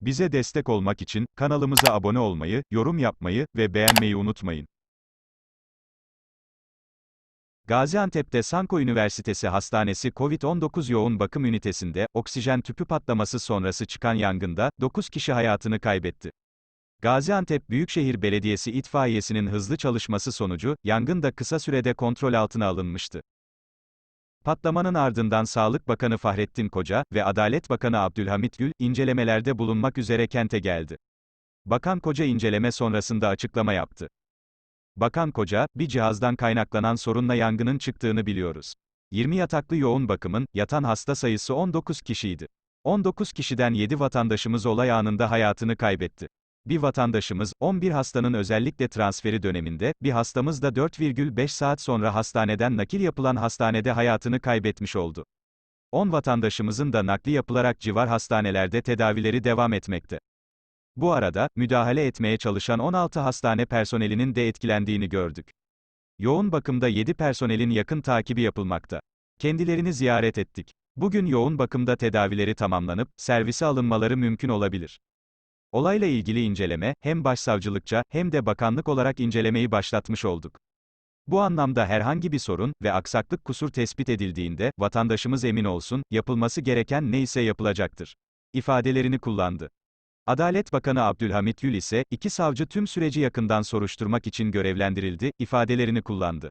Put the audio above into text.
Bize destek olmak için kanalımıza abone olmayı, yorum yapmayı ve beğenmeyi unutmayın. Gaziantep'te Sanko Üniversitesi Hastanesi COVID-19 yoğun bakım ünitesinde oksijen tüpü patlaması sonrası çıkan yangında 9 kişi hayatını kaybetti. Gaziantep Büyükşehir Belediyesi itfaiyesinin hızlı çalışması sonucu yangın da kısa sürede kontrol altına alınmıştı. Patlamanın ardından Sağlık Bakanı Fahrettin Koca ve Adalet Bakanı Abdülhamit Gül incelemelerde bulunmak üzere kente geldi. Bakan Koca inceleme sonrasında açıklama yaptı. Bakan Koca, bir cihazdan kaynaklanan sorunla yangının çıktığını biliyoruz. 20 yataklı yoğun bakımın, yatan hasta sayısı 19 kişiydi. 19 kişiden 7 vatandaşımız olay anında hayatını kaybetti. Bir vatandaşımız, 11 hastanın özellikle transferi döneminde, bir hastamız da 4,5 saat sonra hastaneden nakil yapılan hastanede hayatını kaybetmiş oldu. 10 vatandaşımızın da nakli yapılarak civar hastanelerde tedavileri devam etmekte. Bu arada, müdahale etmeye çalışan 16 hastane personelinin de etkilendiğini gördük. Yoğun bakımda 7 personelin yakın takibi yapılmakta. Kendilerini ziyaret ettik. Bugün yoğun bakımda tedavileri tamamlanıp, servise alınmaları mümkün olabilir. Olayla ilgili inceleme, hem başsavcılıkça, hem de bakanlık olarak incelemeyi başlatmış olduk. Bu anlamda herhangi bir sorun ve aksaklık kusur tespit edildiğinde, vatandaşımız emin olsun, yapılması gereken neyse yapılacaktır. ifadelerini kullandı. Adalet Bakanı Abdülhamit Gül ise, iki savcı tüm süreci yakından soruşturmak için görevlendirildi, ifadelerini kullandı.